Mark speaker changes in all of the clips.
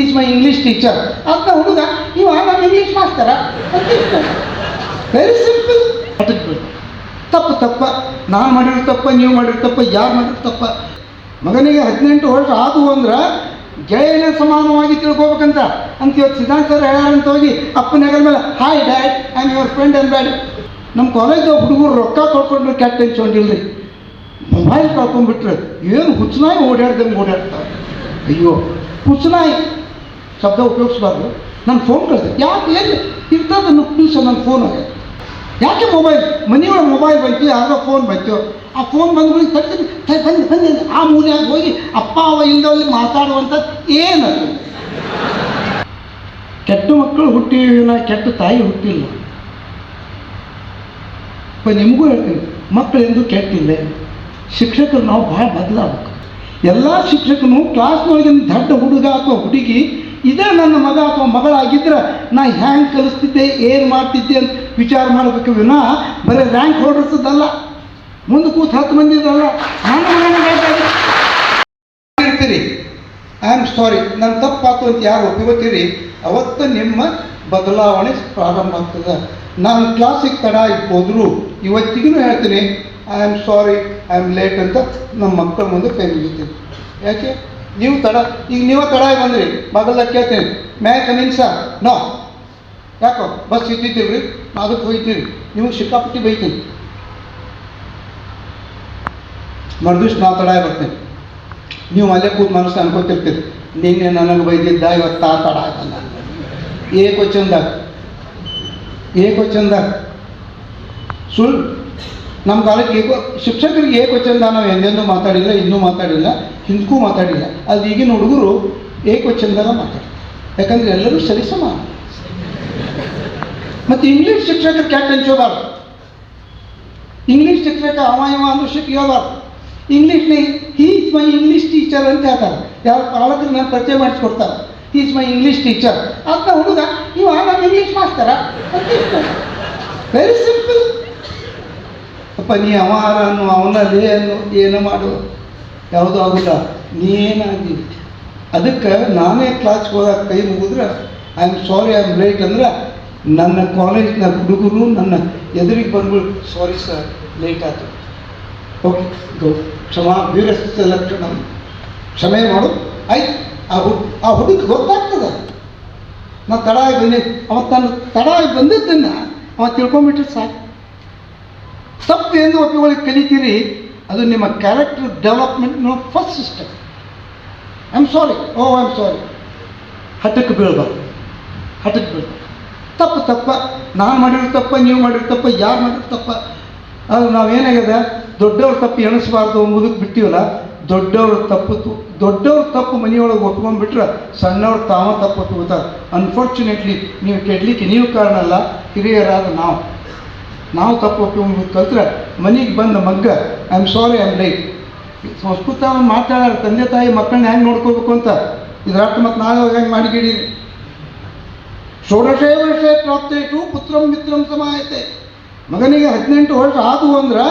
Speaker 1: Is my English teacher ಅಂತ ಹುಡುಗ ಇವ ನಮ್ಮ ಇಂಗ್ಲೀಷ್ ಮಾಸ್ತರ? ವೆರಿ ಸಿಂಪಲ್ ತಪ್ಪು ತಪ್ಪ. ನಾನು ಮಾಡಿರೋ ತಪ್ಪ, ನೀವು ಮಾಡಿರೋ ತಪ್ಪ, ಯಾರು ಮಾಡಿರೋ ತಪ್ಪ. ಮಗನಿಗೆ ಹದಿನೆಂಟು ವರ್ಷ ಆದವು ಅಂದ್ರೆ ಗೆಳೆಯನ ಸಮಾನವಾಗಿ ತಿಳ್ಕೊಬೇಕಂತ ಅಂತ ಇವತ್ತು ಸಿದ್ಧಾಂತ ಸರ್ ಹೇಳ್ಯಾರಂತ ಹೋಗಿ ಅಪ್ಪನ ಮೇಲೆ hi dad am your friend and bad ನಮ್ಮ ಕಾಲೇಜ್ ಹುಡುಗರು ರೊಕ್ಕ ಕಳ್ಕೊಂಡ್ರೆ, ಕೆಟ್ಟ ಹಂಚ್ಕೊಂಡಿಲ್ರಿ ಮೊಬೈಲ್ ಕಳ್ಕೊಂಡ್ಬಿಟ್ರೆ. ಏನು ಹುಚ್ಚನಾಯಿ ಓಡಾಡ್ದಂಗೆ ಓಡಾಡ್ತಾರೆ ಅಯ್ಯೋ, ಹುಚ್ಚನಾಯಿ. ಶಬ್ದ ಉಪಯೋಗಿಸ್ಬಾರ್ದು. ನಾನು ಫೋನ್ ಕಳಿದೆ ಯಾಕೆ, ಎಲ್ಲಿ? ಇರ್ತದೆ ನಿಮಿಷ ನನ್ನ ಫೋನ್ ಆಗಿದೆ ಯಾಕೆ ಮೊಬೈಲ್ ಮನೆಯೊಳಗೆ ಮೊಬೈಲ್ ಬಂತು ಯಾರೋ ಫೋನ್ ಬಂತು. ಆ ಫೋನ್ ಬಂದ್ಬಿಟ್ಟು ತರ್ತೀನಿ ಬನ್ನಿ ಬನ್ನಿ ಆ ಮೂಲೆಯಾಗಿ ಹೋಗಿ ಅಪ್ಪ, ಅವ ಇಲ್ಲದಲ್ಲಿ ಮಾತಾಡುವಂಥದ್ದು ಏನದು ಕೆಟ್ಟ ಮಕ್ಕಳು ನಾ ಕೆಟ್ಟ ತಾಯಿ ಹುಟ್ಟಿಲ್ಲ. ನಿಮಗೂ ಹೇಳ್ತೀನಿ ಮಕ್ಕಳು ಎಂದು ಕೆಟ್ಟಿಲ್ಲ. ಶಿಕ್ಷಕರು ನಾವು ಭಾಳ ಬದಲಾಗಬೇಕು. ಎಲ್ಲ ಶಿಕ್ಷಕನು ಕ್ಲಾಸ್ನೊಳಗಿನ ದೊಡ್ಡ ಹುಡುಗ ಅಥವಾ ಹುಡುಗಿ ಇದೇ ನನ್ನ ಮಗ ಅಥವಾ ಮಗಳಾಗಿದ್ರೆ ನಾ ಹ್ಯಾಂಗೆ ಕಲಿಸ್ತಿದ್ದೆ, ಏನು ಮಾಡ್ತಿದ್ದೆ ಅಂತ ವಿಚಾರ ಮಾಡಬೇಕು ವಿನ ಬರೀ ರ್ಯಾಂಕ್ ಹೊರಡಿಸೋದಲ್ಲ. ಮುಂದೆ ಕೂತು ಹತ್ತು ಮಂದಿ ಇದಲ್ಲ ಇರ್ತೀರಿ. ಐ ಆಮ್ ಸಾರಿ ನನ್ನ ತಪ್ಪಾತು ಅಂತ ಯಾರು ಒಪ್ಪಿಗೋತೀರಿ ಅವತ್ತು ನಿಮ್ಮ ಬದಲಾವಣೆ ಪ್ರಾರಂಭ ಆಗ್ತದೆ. ನಾನು ಕ್ಲಾಸಿಗೆ ತಡ ಇಟ್ಬೋದ್ರು ಇವತ್ತಿಗೂ ಹೇಳ್ತೀನಿ I am sorry I am late ಅಂತ ನಮ್ಮ ಮಕ್ಕಳ ಮುಂದೆ ಕೈ ಮುಗಿತೀನಿ ಯಾಕೆ? ನೀವು ತಡ, ಈಗ ನೀವು ತಡ ಬಂದ್ರಿ ಮಗಲ್ಲ ಕೇಳ್ತೀನಿ. May coming sir no. ಯಾಕೋ, ಬಸ್ ಇದ್ದಿದ್ದೀವಿ ನಾ ಅದಕ್ಕೆ ಹೋಗ್ತೀವಿ ನಿಮಗೆ ಸಿಕ್ಕಾಪಟ್ಟಿ ಬೈತೀನಿ. ಮರ್ದಿವ್ಸ ನಾವು ತಡ ಬರ್ತೀನಿ. ನೀವು ಅಲ್ಲೇ ಕೂತ್ ಮನಸ್ಸು ಅನ್ಕೋತಿರ್ತೀರಿ. ನಿನ್ನೆ ನನಗೆ ಬೈದಿದ್ದ, ಇವತ್ತು ತಾ ತಡ ಆಗಲ್ಲ ಏ ಕ್ವಶನ್ದಾಗ ಏ ಕ್ವಶನ್ದಾಗ ಸುಳ್ಳು ನಮ್ಮ ಕಾಲಕ್ಕೆ ಏಕೋ ಶಿಕ್ಷಕರಿಗೆ ಏಕವಚನ ನಾವು ಎಂದೆಂದೂ ಮಾತಾಡಿಲ್ಲ, ಇನ್ನೂ ಮಾತಾಡಿಲ್ಲ, ಹಿಂದಕ್ಕೂ ಮಾತಾಡಿಲ್ಲ. ಅದು ಈಗಿನ ಹುಡುಗರು ಏ ಕ್ವಶನ್ದಾಗ ಮಾತಾಡ್ತಾರೆ. ಯಾಕಂದ್ರೆ ಎಲ್ಲರೂ ಸರಿ ಸಮಾನ ಮತ್ತು ಇಂಗ್ಲೀಷ್ ಶಿಕ್ಷಕರು ಕ್ಯಾಟ್ ಹಂಚೋಬಾರ್ದು ಇಂಗ್ಲೀಷ್ ಶಿಕ್ಷಕ ಅವ ಅಂದ್ರೆ ಶಿಕ್ಷಕ ಹೇಳ್ಬಾರ್ದು ಇಂಗ್ಲೀಷ್ನೇ ಇಸ್ ಮೈ ಇಂಗ್ಲೀಷ್ ಟೀಚರ್ ಅಂತ ಹೇಳ್ತಾರೆ. ಯಾರು ಪಾಲಕರು ನಾನು ಪರಿಚಯ ಮಾಡಿಸ್ಕೊಡ್ತಾರೆ. ಇಸ್ ಮೈ ಇಂಗ್ಲೀಷ್ ಟೀಚರ್ ಅಂತ ಹುಡುಗ ಇವ ನಮ್ಮ ಇಂಗ್ಲೀಷ್ ಮಾಸ್ತಾರ ವೆರಿ ಸಿಂಪಲ್ ಅಪ್ಪ, ನೀ ಅನ್ನು ಅವನ ಲೇ ಅನ್ನು ಏನು ಮಾಡು? ಯಾವುದೂ ನೀ ನೀನಾಗಿ. ಅದಕ್ಕೆ ನಾನೇ ಕ್ಲಾಸ್ಗೆ ಹೋದಾಗ ಕೈ ಮುಗಿದ್ರೆ I am sorry I am late ಅಂದ್ರೆ, ನನ್ನ ಕಾಲೇಜ್ನ ಹುಡುಗರು ನನ್ನ ಎದುರಿಗೆ ಬಂದ್ಬಿಟ್ಟು ಸಾರಿ ಸರ್ ಲೇಟ್ ಆಯಿತು. ಓಕೆ ಗೋ ಕ್ಷಮಾ ವೀರಸ್ಥ ಲಕ್ಷಣ ಕ್ಷಮೆ ಮಾಡು. ಆಯ್ತು. ಆ ಹುಡ್, ಆ ಹುಡುಗ ಗೊತ್ತಾಗ್ತದೆ? ನಾ ತಡ ಆಗಿ ಬಂದಿ ಅವತ್ತು ನಾನು ತಡ ಆಗಿ ಬಂದಿದ್ದನ್ನು ಅವ ತಿಳ್ಕೊಂಬಿಟ್ರೆ ಸಾಕು. ತಪ್ಪು ಎಂದು ಒಪ್ಪಿಕೊಳ್ಳಿ ಕಲಿತೀರಿ, ಅದು ನಿಮ್ಮ character ಡೆವಲಪ್ಮೆಂಟ್ನ first step I am sorry oh I am sorry ಹಠಕ್ಕೆ ಬೀಳ್ಬಾರ್ದು. ಹಠಕ್ಕೆ ಬೀಳ್ಬಾರ್ದು. ತಪ್ಪು ತಪ್ಪ. ನಾನು ಮಾಡಿರೋ ತಪ್ಪ, ನೀವು ಮಾಡಿರೋ ತಪ್ಪ, ಯಾರು ಮಾಡಿರೋ ತಪ್ಪ. ಅದು ನಾವೇನಾಗ್ಯದ ದೊಡ್ಡವ್ರ ತಪ್ಪು ಎಣಿಸ್ಬಾರ್ದು ಮುದುಕ್ ಬಿಟ್ಟಿವಲ್ಲ, ದೊಡ್ಡವ್ರ ತಪ್ಪು ದೊಡ್ಡವ್ರ ತಪ್ಪು ಮನೆಯೊಳಗೆ ಒಪ್ಕೊಂಡ್ಬಿಟ್ರೆ ಸಣ್ಣವ್ರು ತಾವ ತಪ್ಪು ಒಪ್ಕೋತಾರೆ ಅನ್ಫಾರ್ಚುನೇಟ್ಲಿ ನೀವು ಕೆಡ್ಲಿಕ್ಕೆ ನೀವು ಕಾರಣ ಅಲ್ಲ, ಹಿರಿಯರಾದ ನಾವು. ನಾವು ತಪ್ಪು ಒಪ್ಕೊಂಡು ಕಲ್ತ್ರೆ ಮನೆಗೆ ಬಂದ ಮಗ್ಗ I am sorry I am late Sanskrit ಅವ್ನು ಮಾತಾಡೋರು ತಂದೆ ತಾಯಿ ಮಕ್ಕಳನ್ನ ಹೆಂಗೆ ನೋಡ್ಕೋಬೇಕು ಅಂತ? ಇದ್ರಾಟ ಮತ್ತು ನಾಳೆ ಹೆಂಗೆ ಮಾಡಿಗಿಡಿ ಷೋಡಶೇ ವರ್ಷೇ ಪ್ರಾಪ್ತೇಶು ಪುತ್ರಂ ಮಿತ್ರಂ ಸಮಾಯತೆ. ಮಗನಿಗೆ ಹದಿನೆಂಟು ವರ್ಷ ಆದವು ಅಂದ್ರೆ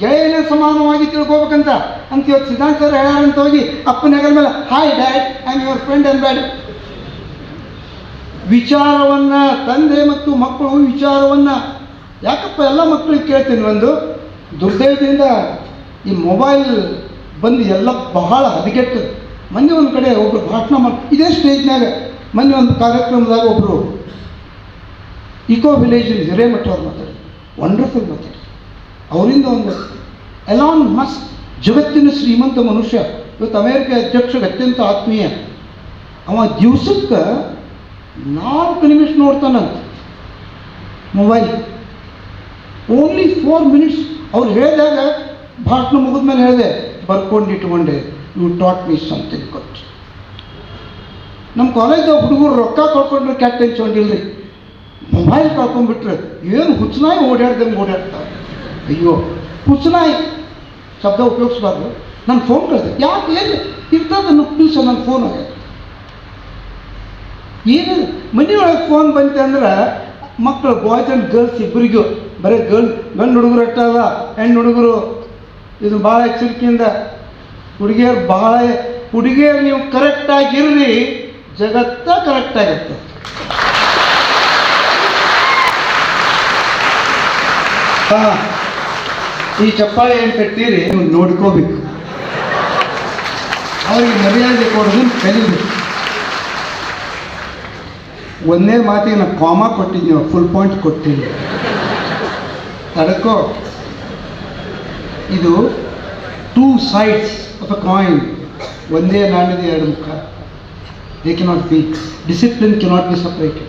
Speaker 1: ಗೆಳೆಯನ ಸಮಾನವಾಗಿ ತಿಳ್ಕೋಬೇಕಂತ ಅಂತ ಇವತ್ತು ಸಿದ್ಧಾಂತ ಸರ್ ಹೇಳ್ಯಾರಂತ ಹೋಗಿ ಅಪ್ಪನ ಹೆಗಲ ಮೇಲೆ hi dad am your friend and bad ವಿಚಾರವನ್ನ ತಂದೆ ಮತ್ತು ಮಕ್ಕಳು ವಿಚಾರವನ್ನ ಯಾಕಪ್ಪ ಎಲ್ಲ ಮಕ್ಕಳಿಗೆ ಕೇಳ್ತೀನಿ ಒಂದು, ದುರ್ದೈವದಿಂದ ಈ ಮೊಬೈಲ್ ಬಂದು ಎಲ್ಲ ಬಹಳ ಹದಗೆಟ್ಟದು ಮೊನ್ನೆ ಒಂದು ಕಡೆ ಒಬ್ಬರು ಭಾಷಣ ಮಾಡಿ, ಇದೇ ಸ್ಟೇಜ್ನಾಗ ಮೊನ್ನೆ ಒಂದು ಕಾರ್ಯಕ್ರಮದಾಗ ಒಬ್ಬರು ಇಕೋ ವಿಲೇಜ್ ಹಿರೇಮಠ ಅವ್ರು ಮಾತಾಡಿ ವಂಡರ್ಫುಲ್ ಮಾತಾಡಿ. ಅವರಿಂದ ಒಂದು ಎಲಾನ್ ಮಸ್ಕ್ ಜಗತ್ತಿನ ಶ್ರೀಮಂತ ಮನುಷ್ಯ, ಇವತ್ತು ಅಮೇರಿಕ ಅಧ್ಯಕ್ಷ ಅತ್ಯಂತ ಆತ್ಮೀಯ, ಅವ ದಿವ್ಸಕ್ಕೆ ನಾಲ್ಕು ನಿಮಿಷ ನೋಡ್ತಾನಂತ. ಮೊಬೈಲ್ ಓನ್ಲಿ ಫೋರ್ ಮಿನಿಟ್ಸ್ ಅವ್ರು ಹೇಳಿದಾಗ ಭಾಷಣ ಮುಗಿದ ಮೇಲೆ ಹೇಳಿದೆ, ಬರ್ಕೊಂಡು ಇಟ್ಕೊಂಡೆ you taught me something good ನಮ್ಮ ಕಾಲೇಜ್ ಹುಡುಗರು ರೊಕ್ಕ ಕಳ್ಕೊಂಡ್ರೆ ಕೆಟ್ಟ ಹಂಚ್ಕೊಂಡಿಲ್ರಿ ಮೊಬೈಲ್ ಕಳ್ಕೊಂಡ್ಬಿಟ್ರೆ, ಏನು ಹುಚ್ಚನಾಯಿ ಓಡಾಡ್ದಂಗೆ ಓಡಾಡ್ತಾರೆ. ಅಯ್ಯೋ ಹುಚ್ಚನಾಯಿ ಶಬ್ದ ಉಪಯೋಗಿಸ್ಬಾರ್ದು. ನನ್ನ ಫೋನ್ ಕಳಿದೆ ಯಾಕೆ ಏನು ಇರ್ತದೆ ನುಪ್ಪಿಸ ನನ್ನ ಫೋನ್ ಏನು? ಮನೆಯೊಳಗೆ ಫೋನ್ ಬಂತೆ ಅಂದ್ರೆ ಮಕ್ಕಳು ಬಾಯ್ಸ್ ಆ್ಯಂಡ್ ಗರ್ಲ್ಸ್ ಇಬ್ಬರಿಗೂ ಬರೀ ಗಂಡು ಗಂಡು ಹುಡುಗರು ಅಷ್ಟೇ ಅಲ್ಲ ಹೆಣ್ಣು ಹುಡುಗರು ಇದು ಭಾಳ ಎಚ್ಚರಿಕೆಯಿಂದ ಹುಡುಗಿಯರು ಭಾಳ ಹುಡುಗಿಯರು ನೀವು ಕರೆಕ್ಟಾಗಿರ್ರಿ ಜಗತ್ತ ಕರೆಕ್ಟ್ ಆಗುತ್ತೆ ಹಾ, ಈ ಚಪ್ಪಾಳೆ ಏನು ಕಟ್ಟಿರಿ ನೀವು ನೋಡ್ಕೋಬೇಕು. ಅವ್ರಿಗೆ ಮರ್ಯಾದೆ ಕೊಡೋದನ್ನು ಕಲಿಬೇಕು ಒಂದೇ ಮಾತಿಗೆ ನಾನು ಕಾಮ ಕೊಟ್ಟಿದ್ದೀನಿ ಫುಲ್ ಪಾಯಿಂಟ್ ಕೊಟ್ಟಿದ್ದೀನಿ. ತಡಕೋ ಇದು two sides of a coin ಒಂದೇ ನಾಣ್ಯದ ಎರಡು ಮುಖ. They cannot be discipline cannot be separate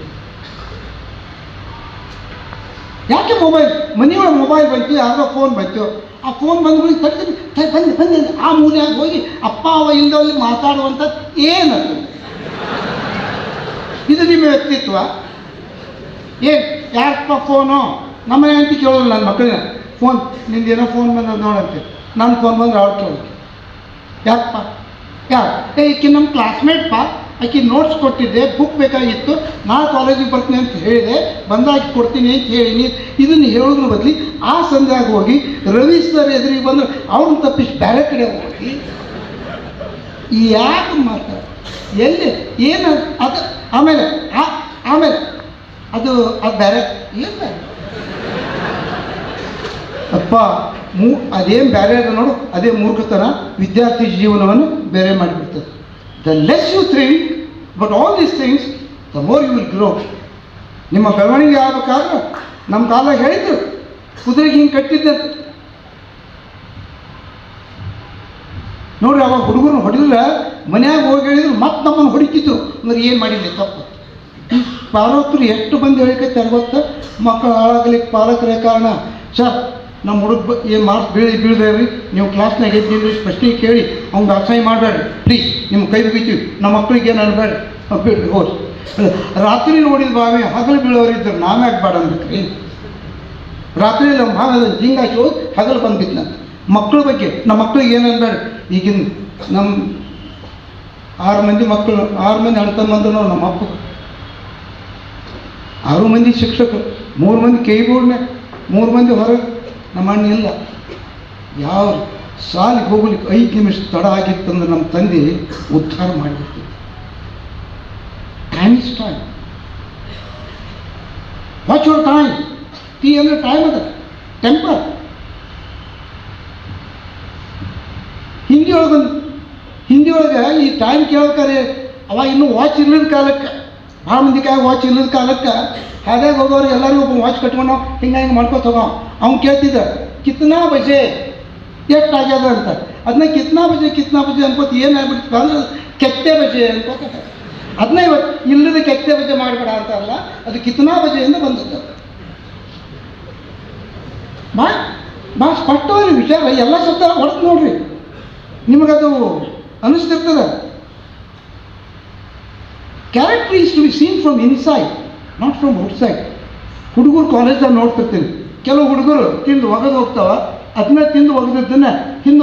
Speaker 1: ಯಾಕೆ ಮೊಬೈಲ್ ಮನೆಯೊಳಗೆ ಮೊಬೈಲ್ ಬಂತು ಯಾರೋ ಫೋನ್ ಬಂತು. ಆ ಫೋನ್ ಬಂದ್ಬಿಡಿ ತಡ್ತೀನಿ ಬಂದು ಬಂದು ಆ ಮೂಲೆಯಾಗಿ ಹೋಗಿ ಅಪ್ಪ, ಅವ ಇಲ್ದಲ್ಲಿ ಮಾತಾಡುವಂಥದ್ದು ಏನದು? ಇದು ನಿಮ್ಮ ವ್ಯಕ್ತಿತ್ವ. ಏನು, ಯಾರಪ್ಪ ಫೋನು ನಮ್ಮನೆ ಅಂತ ಕೇಳೋಲ್ಲ ನನ್ನ ಮಕ್ಕಳಿಗೆ. ಫೋನ್ ನಿಂದೇನೋ ಫೋನ್ ಬಂದದ್ದು ನೋಡಂತೆ ನನ್ನ ಫೋನ್ ಬಂದ್ರೆ ಅವ್ರು ಕೇಳಿ ಯಾಕಪ್ಪ? ಯಾಕೆ? ಈಕೆ ನಮ್ಮ ಕ್ಲಾಸ್ಮೇಟ್ ಪಾ. ಆಕಿ ನೋಟ್ಸ್ ಕೊಟ್ಟಿದ್ದೆ ಬುಕ್ ಬೇಕಾಗಿತ್ತು. ನಾಳೆ ಕಾಲೇಜಿಗೆ ಬರ್ತೀನಿ ಅಂತ ಹೇಳಿದೆ. ಬಂದಾಗ ಕೊಡ್ತೀನಿ ಅಂತ ಹೇಳೀನಿ. ಇದನ್ನು ಹೇಳೋದ್ರ ಬದಲಿ ಆ ಸಂಧ್ಯಾಗ ಹೋಗಿ ರವಿ ಸರ್ ಎದುರಿಗೆ ಬಂದು ಅವ್ರನ್ನ ತಪ್ಪಿಸಿ ಬೇರೆ ಕಡೆ ಹೋಗಿ. ಯಾಕೆ ಮಾತಾಡ? ಎಲ್ಲಿ? ಏನು? ಅದು, ಆಮೇಲೆ ಆಮೇಲೆ. ಅದು ಅದು ಬೇರೆ ಏನು ಬೇರೆ ಅಪ್ಪ, ಮೂ, ಅದೇನು ಬೇರೆ ಅದ ನೋಡು, ಅದೇ ಮೂರ್ಖತನ ವಿದ್ಯಾರ್ಥಿ ಜೀವನವನ್ನು ಬೇರೆ ಮಾಡಿಬಿಡ್ತದೆ. The less you think but all these things the more you will grow ನಿಮ್ಮ ಬೆಳವಣಿಗೆ ಆಗ್ಬೇಕಾದ್ರೆ ನಮ್ಮ ಕಾಲ ಹೇಳಿದ್ರು, ಕುದುರೆಗೆ ಹಿಂಗೆ ಕಟ್ಟಿದ್ದೆ. ನೋಡ್ರಿ, ಅವಾಗ ಹುಡುಗರು ಹೊಡೆದ್ರೆ ಮನ್ಯಾಗ ಹೋಗಿ ಹೇಳಿದ್ರು, ಮತ್ತೆ ನಮ್ಮನ್ನು ಹೊಡಿತಿದ್ರು. ಅಂದ್ರೆ ಏನು ಮಾಡಿಲ್ಲ ತಪ್ಪು. ಪಾಲಕರು ಎಷ್ಟು ಬಂದು ಹೇಳಿಕೆ ಗೊತ್ತಾ ಮಕ್ಕಳು ಹಾಳಾಗಲಿಕ್ಕೆ ಪಾಲಕರೇ ಕಾರಣ. ಸರ್ ನಮ್ಮ ಹುಡುಗ ಏನು ಮಾರ್ಕ್ಸ್ ಬೀಳಿ ರೀ ನೀವು ಕ್ಲಾಸ್ನಾಗ ಎದ್ದಿಲ್ಲ ಫಸ್ಟಿಗೆ ಕೇಳಿ. ಅವ್ನಿಗೆ ಅಸಹ್ಯ ಮಾಡಬೇಡ್ರಿ. ಪ್ಲೀಸ್ ನಿಮ್ಮ ಕೈ ಮುಗಿತೀವಿ ನಮ್ಮ ಮಕ್ಕಳಿಗೆ ಏನು ಅನ್ಬೇಡ್ರಿ? ಬಿಡ್ರಿ ಹೋರಿ ರಾತ್ರಿ ನೋಡಿದ ಬಾವಿ ಹಗಲು ಬೀಳೋರಿದ್ರು ನಾನು ಬೇಡ ಅನ್ಬೇಕ್ರಿ ರಾತ್ರಿ ನಮ್ಮ ಭಾಗದ ಹಾಕಿ ಹೋಗಿ ಹಗಲು ಬಂದ್ಬಿಟ್ನಂತ. ಮಕ್ಕಳ ಬಗ್ಗೆ, ನಮ್ಮ ಮಕ್ಕಳಿಗೆ ಏನು ಅನ್ಬೇಡ ಈಗಿನ ನಮ್ಮ ಆರು ಮಂದಿ ಮಕ್ಕಳು ಆರು ಮಂದಿ ಅಣ್ಣ ತಮ್ಮಂದ್ರು ನಮ್ಮ ಅಪ್ಪ. ಆರು ಮಂದಿ ಶಿಕ್ಷಕರು, ಮೂರು ಮಂದಿ ಕೈ ಬೋರ್ಡ್ನೆ ಮೂರು ಮಂದಿ ಹೊರಗೆ. ನಮ್ಮ ಅಣ್ಣ ಇಲ್ಲ ಯಾವ ಸಾಲಿಗೆ ಹೋಗ್ಲಿಕ್ಕೆ ಐದು ನಿಮಿಷ ತಡ ಆಗಿತ್ತಂದ್ರೆ ನಮ್ಮ ತಂದೆ ಉದ್ಧಾರ ಮಾಡಿಬಿಡ್ತಿತ್ತು time is time watch your time T ಅಂದರೆ ಟೈಮ್ ಅದ. ಟೆಂಪರ್ ಹಿಂದಿ ಒಳಗೆ ಹಿಂದಿ ಒಳಗೆ ಈ ಟೈಮ್ ಕೇಳ್ಬೇಕಾರೆ ಅವಾಗ ಇನ್ನೂ ವಾಚ್ ಇರ್ಲಿದ ಕಾಲಕ್ಕೆ. ಭಾಳ ಮಂದಿ ಕೈ ವಾಚ್ ಇಲ್ಲದ ಕಾಲಕ್ಕೆ ಹಾಗೆ ಹೋಗೋರು ಎಲ್ಲರಿಗೂ ಒಬ್ಬ ವಾಚ್ ಕಟ್ಕೊಂಡು ಹಿಂಗೆ ಹಿಂಗೆ ಮಾಡ್ಕೊತ ಹೋಗೋ ಅವ್ನು. ಕೇಳ್ತಿದ್ದ, ಕಿತ್ನಾ ಬಜೆ ಎಷ್ಟು ಆಗ್ಯದ? ಅಂತ. ಅದನ್ನ ಕಿತ್ನಾ ಬಜೆ ಕಿತ್ನಾ ಬಜೆ ಅನ್ಕೋತ ಏನು ಆಗ್ಬಿಡ್ತು? ಅಂದ್ರೆ ಕೆತ್ತೆ ಬಜೆ ಅನ್ಕೋತ ಅದನ್ನ ಇವತ್ತು ಇಲ್ಲದ ಕೆತ್ತೆ ಬಜೆ ಮಾಡಬೇಡ ಅಂತ ಅಲ್ಲ ಅದು ಕಿತ್ನಾ ಬಜೆಯಿಂದ ಬಂದದ್ದು. ಬಾ ಭಾಳ ಸ್ಪಷ್ಟವಾದ ವಿಚಾರ, ಎಲ್ಲ ಶಬ್ದ ಹೊಡೆದು ನೋಡ್ರಿ. ನಿಮಗದು ಅನಿಸ್ತಿರ್ತದೆ? Character is to be seen from inside not from outside ಹುಡುಗರು ಕಾಲೇಜ್ದಾಗ ನೋಡ್ತಿರ್ತೀನಿ. ಕೆಲವು ಹುಡುಗರು ತಿಂದು ಒಗೆದು ಹೋಗ್ತಾವ. ಅದನ್ನ ತಿಂದು ಒಗೆದದ್ದನ್ನ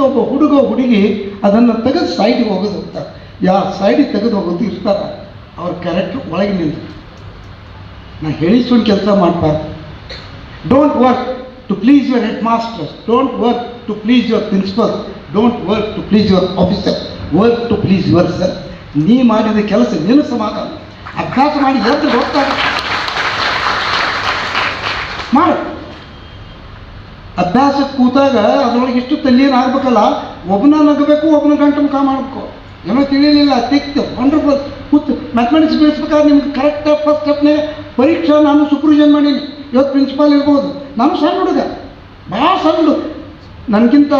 Speaker 1: ಒಬ್ಬ ಹುಡುಗ ಹುಡುಗಿ ಅದನ್ನು ತೆಗೆದು ಸೈಡಿಗೆ ಒಗೆದು ಹೋಗ್ತಾರೆ ಯಾವ ಸೈಡಿಗೆ ತೆಗೆದು ಹೋಗೋದು ಇರ್ತಾರ, ಅವ್ರ ಕ್ಯಾರೆಕ್ಟರ್ ನಿಂತು. ನಾ ಹೇಳಿಸುವ ಕೆಲಸ ಮಾಡಬಾರ್ದು don't work to please your headmasters don't work to please your principal don't work to please your officer work to please your self ನೀ ಮಾಡಿದ ಕೆಲಸ ನಿನ್ನ ಸಮಾಧಾನ ಅಭ್ಯಾಸ ಮಾಡಿ ಎದ್ದು ಹೋಗ್ತಾರೆ ಮಾಡು. ಅಭ್ಯಾಸಕ್ಕೆ ಕೂತಾಗ ಅದರೊಳಗೆ ಇಷ್ಟು ತಲ್ಲೀನ ಆಗ್ಬೇಕಲ್ಲ ಒಬ್ಬನ ನಗಬೇಕು ಒಬ್ಬನ ಗಂಟು ಮುಖ ಮಾಡಬೇಕು. ಏನೋ ತಿಳಿಯಲಿಲ್ಲ ತಿಕ್ತು ವಂಡರ್ಫುಲ್ ಕೂತು. ಮ್ಯಾಥಮೆಟಿಕ್ಸ್ ಬೆಳೆಸ್ಬೇಕಾದ್ರೆ ನಿಮ್ಗೆ ಕರೆಕ್ಟ್ ಫಸ್ಟ್ ಸ್ಟೆಪ್ನಾಗ ಪರೀಕ್ಷೆ ನಾನು ಸೂಪರ್ವಿಷನ್ ಮಾಡೀನಿ. ಇವತ್ತು ಪ್ರಿನ್ಸಿಪಾಲ್ ಇರ್ಬೋದು. ನಾನು ಸಣ್ಣ ಹುಡುಗ. ಭಾಳ ಸಣ್ಣ ನನಗಿಂತ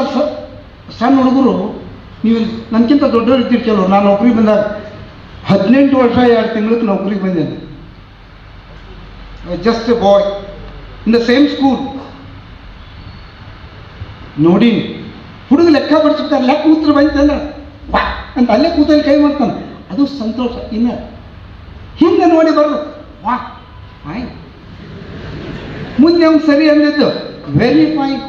Speaker 1: ಸಣ್ಣ ಹುಡುಗರು ನೀವು ನನಗಿಂತ ದೊಡ್ಡವ್ರು ಇರ್ತೀರಿ ಕೆಲವರು ನಾನು ನೌಕರಿಗೆ ಬಂದ ಹದಿನೆಂಟು ವರ್ಷ ಎರಡು ತಿಂಗಳಿಗೆ ನೌಕರಿಗೆ ಬಂದೇನೆ just a boy in the same school ನೋಡಿ, ಹುಡುಗ ಲೆಕ್ಕ ಬಡಿಸ್ಬಿಡ್ತಾರೆ ಲೆಕ್ಕ ಕೂತ್ರ ಬಂತಂದ್ರೆ ವಾ ಅಂತ ಅಲ್ಲೇ ಕೂತಲ್ಲಿ ಕೈ ಮಾಡ್ತಾನೆ. ಅದು ಸಂತೋಷ. ಇನ್ನ ಹಿಂದೆ ನೋಡಿ ಬರೋದು, ವಾ ಆಯ್ ಮುಂದೆ ಅವ್ನು ಸರಿ ಅಂದಿದ್ದು ವೆರಿ ಫೈನ್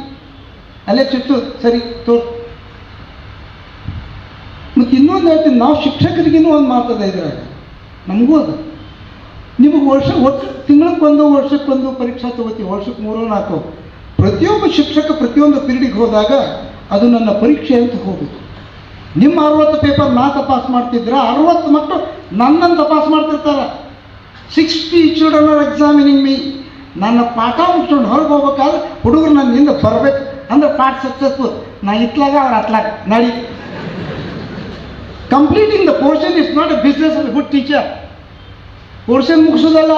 Speaker 1: ಅಲ್ಲೇ ಚಿಟ್ಟು ಸರಿ, ತೋ ಮತ್ತು ಇನ್ನೊಂದು ಹೇಳ್ತೀನಿ, ನಾವು ಶಿಕ್ಷಕರಿಗೆ ಒಂದು ಮಾತದ ಇದ್ರಾಗ. ನಮಗೂ ಅದು. ನಿಮಗೆ ವರ್ಷ ಒಟ್ಟು ತಿಂಗಳಕ್ಕೊಂದು ವರ್ಷಕ್ಕೊಂದು ಪರೀಕ್ಷಾ ತಗೋತೀವಿ ವರ್ಷಕ್ಕೆ ಮೂರು, ನಾಲ್ಕು. ಪ್ರತಿಯೊಬ್ಬ ಶಿಕ್ಷಕ ಪ್ರತಿಯೊಂದು ಪೀರಿಯಡಿಗೆ ಹೋದಾಗ ಅದು ನನ್ನ ಪರೀಕ್ಷೆ ಅಂತ ಹೋಗುತ್ತೆ ನಿಮ್ಮ ಅರವತ್ತು ಪೇಪರ್ ನಾ ತಪಾಸ್ ಮಾಡ್ತಿದ್ರೆ, ಅರವತ್ತು ಮಕ್ಕಳು ನನ್ನನ್ನು ತಪಾಸ್ ಮಾಡ್ತಿರ್ತಾರೆ. Sixty children are examining me ನನ್ನ ಪಾಠ ಮುಗಿಸ್ಕೊಂಡು ಹೊರಗೆ ಹೋಗ್ಬೇಕಾದ್ರೆ ಹುಡುಗರು ನನ್ನ ಹಿಂದೆ ಬರಬೇಕು. ಅಂದ್ರೆ ಪಾಠ ಸಕ್ಸಸ್ಫುಲ್ ನಾ ಇತ್ಲಾಗ ಅವ್ರು ಅತ್ಲಾಗ ನಡಿ. Completing the portion is not a business good teacher portion ಮುಗಿಸೋದಲ್ಲ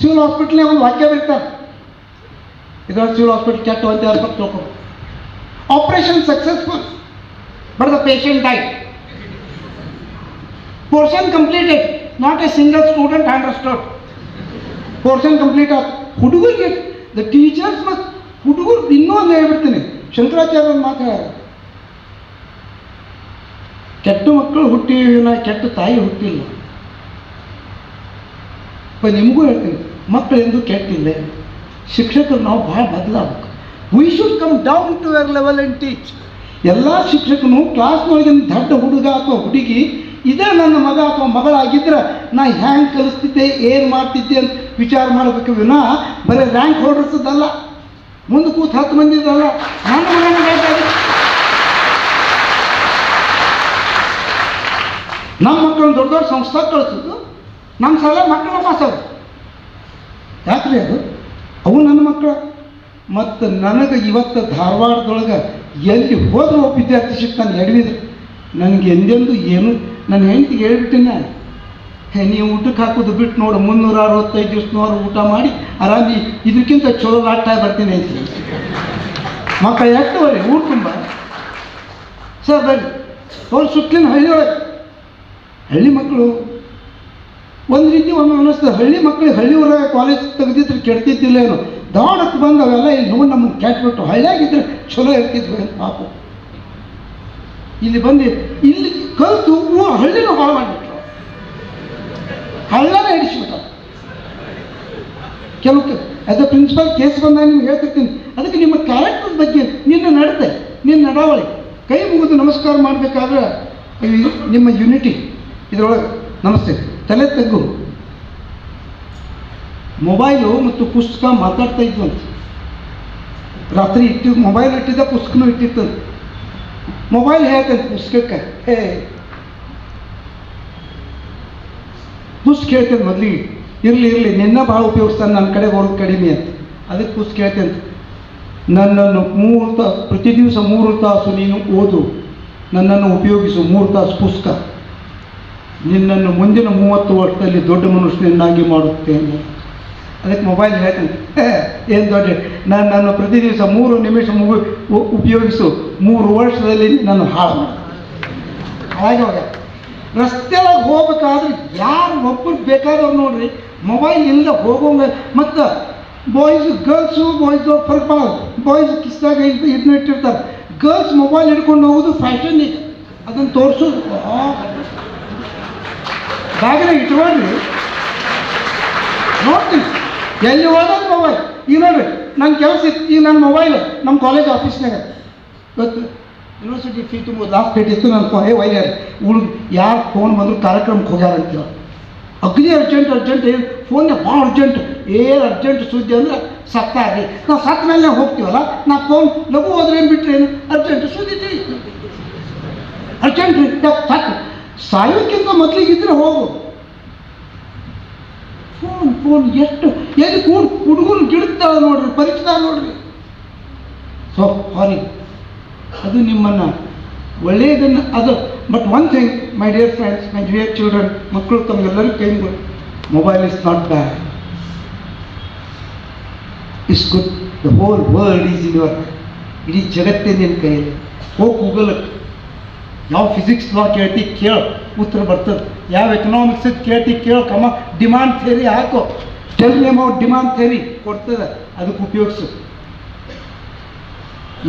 Speaker 1: civil ಹಾಸ್ಪಿಟ್ಲ್ನೇ ಒಂದು ವಾಕ್ಯ ಬರೀತಾರೆ ಇದರ ಸಿವಿಲ್ ಹಾಸ್ಪಿಟಲ್ ಕೆಟ್ಟು ಅಂತ ಯಾರು ತಿಳ್ಕೊಂಡು operation successful but the patient die portion completed not a single student understood portion complete ಆಗ ಹುಡುಗರಿಗೆ ದ ಟೀಚರ್ಸ್ ಮತ್ತು ಹುಡುಗರು ಇನ್ನೂ ಒಂದು ಹೇಳ್ಬಿಡ್ತೀನಿ ಶಂಕರಾಚಾರ್ಯ ಮಾತ್ರ ಕೆಟ್ಟ ಮಕ್ಕಳು ಹುಟ್ಟಿನ ಕೆಟ್ಟ ತಾಯಿ ಹುಟ್ಟಿಲ್ಲ. ನಿಮಗೂ ಹೇಳ್ತೀನಿ ಮಕ್ಕಳು ಎಂದು ಕೆಟ್ಟಿಲ್ಲ ಶಿಕ್ಷಕರು ನಾವು ಭಾಳ ಬದಲಾಗಬೇಕು. We should come down to your level and teach ಎಲ್ಲ ಶಿಕ್ಷಕನು ಕ್ಲಾಸ್ನೊಳಗಿನ ದೊಡ್ಡ ಹುಡುಗ ಅಥವಾ ಹುಡುಗಿ, ಇದೇ ನನ್ನ ಮಗ ಅಥವಾ ಮಗಳಾಗಿದ್ರೆ ನಾ ಹ್ಯಾಂಗೆ ಕಲಿಸ್ತಿದ್ದೆ, ಏನು ಮಾಡ್ತಿದ್ದೆ ಅಂತ ವಿಚಾರ ಮಾಡಬೇಕು ವಿನ ಬರೀ ರ್ಯಾಂಕ್ ಹೊರಡಿಸೋದಲ್ಲ ಮುಂದೆ ಕೂತು ಹತ್ತು ಮಂದಿ ಇದಲ್ಲ. ನನ್ನ ಮಗನ ಬೇಕಾದ್ರೆ ನಮ್ಮ ಮಕ್ಕಳನ್ನ ದೊಡ್ಡ ದೊಡ್ಡ ಸಂಸ್ಥೆ ಕಳಿಸೋದು ನಮ್ಮ ಸಾಲ ಮಕ್ಕಳು ಪಾಸೋದು ಯಾಕ್ರಿ ಅದು? ಅವು ನನ್ನ ಮಕ್ಕಳು ಮತ್ತು ನನಗೆ ಇವತ್ತು ಧಾರವಾಡದೊಳಗೆ ಎಲ್ಲಿ ಹೋದರೂ ಒಬ್ಬ ವಿದ್ಯಾರ್ಥಿ ಸಿಗ್ತಾನೆ ಎಡವಿದ್ರೆ. ನನಗೆ ಎಂದೆಂದು ಏನು? ನನ್ನ ಹೆಂಡತಿಗೆ ಹೇಳ್ಬಿಟ್ಟಿನ ಹೇ, ನೀವು ಊಟಕ್ಕೆ ಹಾಕೋದು ಬಿಟ್ಟು ನೋಡು, ಮುನ್ನೂರ ಅರವತ್ತೈದು ದಿವಸನವ್ರು ಊಟ ಮಾಡಿ ಆರಾಮಿ ಇದಕ್ಕಿಂತ ಚಲೋ ಆಟ ಬರ್ತೀನಿ ಅಂತ ಮಕ್ಕಳು, ಎಷ್ಟುವರೆ? ಊಟ ತುಂಬ? ಸರ್ ಬರ್ರಿ ಅವ್ರು ಸುತ್ತಲಿನ ಹಳ್ಳಿಯೊಳಗೆ ಹಳ್ಳಿ ಮಕ್ಕಳು, ಒಂದು ರೀತಿ ಒಮ್ಮೆ ಅನ್ನಿಸ್ತದೆ ಹಳ್ಳಿ ಮಕ್ಕಳಿಗೆ ಹಳ್ಳಿ ಕಾಲೇಜ್ ತೆಗೆದಿದ್ರೆ ಕೆಡ್ತಿದ್ದಿಲ್ಲ ಏನು? ದಾಡಕ್ಕೆ ಬಂದು ಅವೆಲ್ಲ ಇಲ್ಲಿ ನೋಡಿ ನಮ್ಮನ್ನು ಕೆಟ್ಬಿಟ್ಟು ಹಳ್ಳಿಯಾಗಿದ್ರೆ ಚಲೋ ಇರ್ತಿದ್ವಿ ಅಂತ ಪಾಪ. ಇಲ್ಲಿ ಬಂದು ಇಲ್ಲಿ ಕಲಿತು ಹಳ್ಳಿನೂ ಹಾಳು ಮಾಡಿಬಿಟ್ರು. ಹಳ್ಳನೇ ಹಿಡಿಸ್ಬಿಟ್ಟ ಕೆಲವು ಆಸ್ ಅ ಪ್ರಿನ್ಸಿಪಲ್ ಕೇಸ್ ಬಂದಾಗ ನಿಮ್ಗೆ ಹೇಳ್ತಿರ್ತೀನಿ. ಅದಕ್ಕೆ ನಿಮ್ಮ ಕ್ಯಾರೆಕ್ಟರ್ ಬಗ್ಗೆ ನಿನ್ನ ನಡತೆ, ನಿನ್ನ ನಡಾವಳಿ. ಕೈ ಮುಗಿದು ನಮಸ್ಕಾರ ಮಾಡಬೇಕಾದ್ರೆ ನಿಮ್ಮ ಯುನಿಟಿ ಇದರೊಳಗೆ, ನಮಸ್ತೆ, ತಲೆ ತಗ್ಗು. ಮೊಬೈಲು ಮತ್ತು ಪುಸ್ತಕ ಮಾತಾಡ್ತಾ ಇದ್ವಂತೆ. ರಾತ್ರಿ ಇಟ್ಟಿದ್ದು ಮೊಬೈಲ್ ಇಟ್ಟಿದ್ದ, ಪುಸ್ತಕನೂ ಇಟ್ಟಿತ್ತು. ಮೊಬೈಲ್ ಹೇಗೆ, ಪುಸ್ತಕಕ್ಕೆ? ಹೇ. ಪುಸ್ತಕ ಹೇಳ್ತೇನೆ ಮೊದಲಿಗೆ. ಇರಲಿ ಇರಲಿ, ನಿನ್ನ ಭಾಳ ಉಪಯೋಗಿಸ್ತಾನೆ, ನನ್ನ ಕಡೆ ಬರೋದು ಕಡಿಮೆ ಅಂತ. ಅದಕ್ಕೆ ಪುಸ್ತಕ ಹೇಳ್ತೇನೆ ನನ್ನನ್ನು ಮೂರು ತಾಸು ಪ್ರತಿ ದಿವಸ ಮೂರು ತಾಸು ನೀನು ಓದು. ನನ್ನನ್ನು ಉಪಯೋಗಿಸು, ಮೂರು ತಾಸು ಪುಸ್ತಕ. ನಿನ್ನನ್ನು ಮುಂದಿನ ಮೂವತ್ತು ವರ್ಷದಲ್ಲಿ ದೊಡ್ಡ ಮನುಷ್ಯನನ್ನಾಗಿ ಮಾಡುತ್ತೇನೆ. ಅದಕ್ಕೆ ಮೊಬೈಲ್ ಹೇಳ್ತೇನೆ ಏನು ದೊಡ್ಡ, ನಾನು ನನ್ನ ಪ್ರತಿ ದಿವಸ ಮೂರು ನಿಮಿಷ ಮುಗು ಉಪಯೋಗಿಸು, ಮೂರು ವರ್ಷದಲ್ಲಿ ನಾನು ಹಾಳು ಮಾಡಿ. ಹಾಗೆ ಹೋಗ ರಸ್ತೆ ಒಳಗೆ ಹೋಗ್ಬೇಕಾದ್ರೆ ಯಾರು ಒಬ್ಬರು ಬೇಕಾದವ್ರು ನೋಡ್ರಿ ಮೊಬೈಲ್ ಇಲ್ಲದೆ ಹೋಗೋಂಗ, ಮತ್ತು ಬಾಯ್ಸ್ ಗರ್ಲ್ಸು ಬಾಯ್ಸ್ ಫರ್ಕ್ ಬಾಯ್ಸ್ ಕಿಸ್ದಾಗ ಇದನ್ನ ಇಟ್ಟಿರ್ತಾರೆ. ಗರ್ಲ್ಸ್ ಮೊಬೈಲ್ ಹಿಡ್ಕೊಂಡು ಹೋಗೋದು ಫ್ಯಾಷನ್ ಈಗ. ಅದನ್ನು ತೋರಿಸೋದು ಬ್ಯಾಗ್ನಾಗ ಇಟ್ಕೊಳ್ರಿ ನೋಡ್ತೀನಿ ಎಲ್ಲಿ ಹೋದಾಗ ಮೊಬೈಲ್ ಈಗ ನೋಡ್ರಿ ನನ್ನ ಕೆಲಸ ಇತ್ತು ಈಗ ನನ್ನ ಮೊಬೈಲ್ ನಮ್ಮ ಕಾಲೇಜ್ ಆಫೀಸ್ನಾಗ ಇವತ್ತು ಯೂನಿವರ್ಸಿಟಿ ಫೀ ತುಂಬ ಲಾಸ್ಟ್ ಡೇಟ್ ಇತ್ತು ನನ್ನ ಕೊನೆ ವೈರ್ಯಾರ ಹುಡುಗ ಯಾರು ಫೋನ್ ಬಂದರೂ ಕಾರ್ಯಕ್ರಮಕ್ಕೆ ಹೋಗ್ಯಾರ ಅಂತ ಅಗ್ನಿ ಅರ್ಜೆಂಟ್ ಅರ್ಜೆಂಟ್ ಏನು ಫೋನ್ಗೆ ಭಾಳ ಅರ್ಜೆಂಟ್ ಏನು ಅರ್ಜೆಂಟ್ ಸುದ್ದಿ ಅಂದ್ರೆ ಸತ್ತಾಗಿ ನಾವು ಸತ್ತ ಮೇಲೆ ಹೋಗ್ತೀವಲ್ಲ ನಾ ಫೋನ್ ಲಘು ಹೋದ್ರೆ ಏನು ಬಿಟ್ಟರೆ ಏನು ಅರ್ಜೆಂಟ್ ಸುದ್ದಿ ಅರ್ಜೆಂಟ್ ರೀ ಸಾಕು ಸಾಯೋಕ್ಕಿಂತ ಮೊದಲಿಗಿದ್ರೆ ಹೋಗು. ಫೋನ್ ಫೋನ್, ಎಷ್ಟು, ಎಲ್ಲಿ ಕೂಡ ಹುಡುಗರು ಗಿಡದ ನೋಡ್ರಿ, ಪರಿಚಿತ ನೋಡ್ರಿ. ಸೊ ಸಾರಿ ಅದು ನಿಮ್ಮನ್ನು ಒಳ್ಳೆಯದನ್ನು ಅದು but one thing my dear friends my dear children ಮಕ್ಕಳು ತಮ್ಮೆಲ್ಲರೂ ಕೈ mobile is not bad is good the whole world is in your ಇಡೀ ಜಗತ್ತೇ ನಿನ್ನ ಕೈಯಲ್ಲಿ. ಹೋಗಿ ಗೂಗಲಕ್ಕೆ ಯಾವ ಫಿಸಿಕ್ಸ್ ಲಾ ಕೇಳ್ತಿ ಕೇಳು, ಉತ್ತರ ಬರ್ತದೆ. ಯಾವ ಎಕನಾಮಿಕ್ಸ್ ಕೇಳ್ತಿ ಕೇಳು, ಕಮ ಡಿಮಾಂಡ್ ಥೇರಿ ಹಾಕು. Tell name out demand theory ಕೊಡ್ತದೆ, ಅದಕ್ಕೆ ಉಪಯೋಗಿಸು.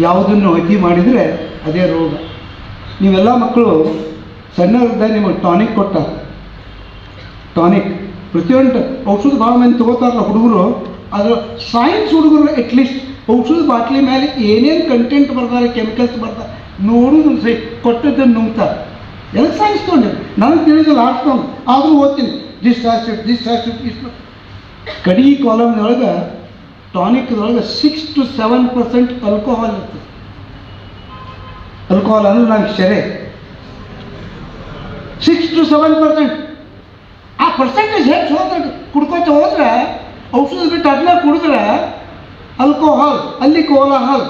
Speaker 1: ಯಾವುದನ್ನು ವೈದ್ಯ ಮಾಡಿದರೆ ಅದೇ ರೋಗ. ನೀವೆಲ್ಲ ಮಕ್ಕಳು ಸಣ್ಣದ ನಿಮಗೆ ಟಾನಿಕ್ ಕೊಟ್ಟ ಟಾನಿಕ್. ಪ್ರತಿಯೊಂದು ಔಷಧ ಭಾಳ ಮೇಲೆ ತಗೋತಾರಲ್ಲ ಹುಡುಗರು, ಅದರ ಸೈನ್ಸ್ ಹುಡುಗರು ಅಟ್ಲೀಸ್ಟ್ ಔಷಧ ಬಾಟ್ಲಿ ಮೇಲೆ ಏನೇನು ಕಂಟೆಂಟ್ ಬರ್ತಾರೆ ಕೆಮಿಕಲ್ಸ್ ಬರ್ತಾರೆ ನೋಡುದು ಸೈ, ಕೊಟ್ಟದ್ದನ್ನು ನುಂಗ್ತಾರೆ ಎಲ್ಲ ಸೈನ್ಸ್ ತೊಗೊಂಡೆ ನನಗೆ ತಿಳಿದಿಲ್ಲ ಆಡ್ಸ್ಕೊಂಡು ಆದರೂ ಓದ್ತೀನಿ. ದಿಸ್ ಆಸಿಡ್ ದಿಸ್ ಆಸಿಡ್ ಇಷ್ಟು ಕಡಿ ಕಾಲಮ್ನೊಳಗೆ ಟಾನಿಕ್ದೊಳಗೆ six to seven percent alcohol ಇರ್ತದೆ. ಆಲ್ಕೋಹಾಲ್ ಅಂದ್ರೆ ನಾವು ಶೆರೆ. ಟು ಸೆವೆನ್ ಪರ್ಸೆಂಟ್ ಆ ಪರ್ಸೆಂಟೇಜ್ ಹೆಚ್ಚು ಹೋದ್ರೆ ಕುಡ್ಕೋತ ಹೋದ್ರೆ ಔಷಧ ಬಿಟ್ಟು ಅದನ್ನ ಕುಡಿದ್ರೆ ಅಲ್ಕೋಹಾಲ್ ಅಲ್ಲಿ ಕೋಲಾಹಾಲ್.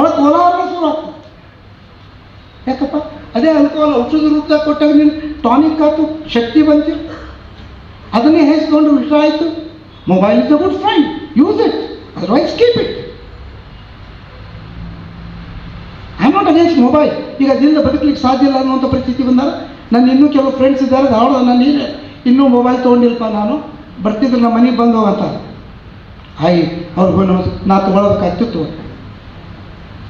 Speaker 1: ಒಳಗೆ ಕೋಲಾಹಲ ಶುರು ಆಗ್ತದೆ. ಯಾಕಪ್ಪ? ಅದೇ ಅಲ್ಕೋಹಾಲ್ ಔಷಧ ರೂಪದ ಕೊಟ್ಟಾಗ ನೀನು ಟಾನಿಕ್ ಆಯ್ತು ಶಕ್ತಿ ಬಂತು. ಅದನ್ನೇ ಹೇಸ್ಕೊಂಡು ವಿಷ ಆಯಿತು. Mobile is a good friend use it otherwise keep it I not against mobile ಈಗ ಅದರಿಂದ ಬದುಕಲಿಕ್ಕೆ ಸಾಧ್ಯ ಇಲ್ಲ ಅನ್ನುವಂಥ ಪರಿಸ್ಥಿತಿ ಬಂದಾಗ ನನ್ನ ಇನ್ನೂ ಕೆಲವು ಫ್ರೆಂಡ್ಸ್ ಇದ್ದಾರೆ. ಅವಳು ನಾನು ಈಗ ಇನ್ನೂ ಮೊಬೈಲ್ ತೊಗೊಂಡಿಲ್ಪ ನಾನು. ಬರ್ತಿದ್ರೆ, ನಮ್ಮ ಮನೆಗೆ ಬಂದು ಹೋಗಂತ. ಹಾಯ್ ಅವ್ರಿಗೆ ನಾ ತೊಗೊಳೋದಕ್ಕಾಗ್ತಿತ್ತು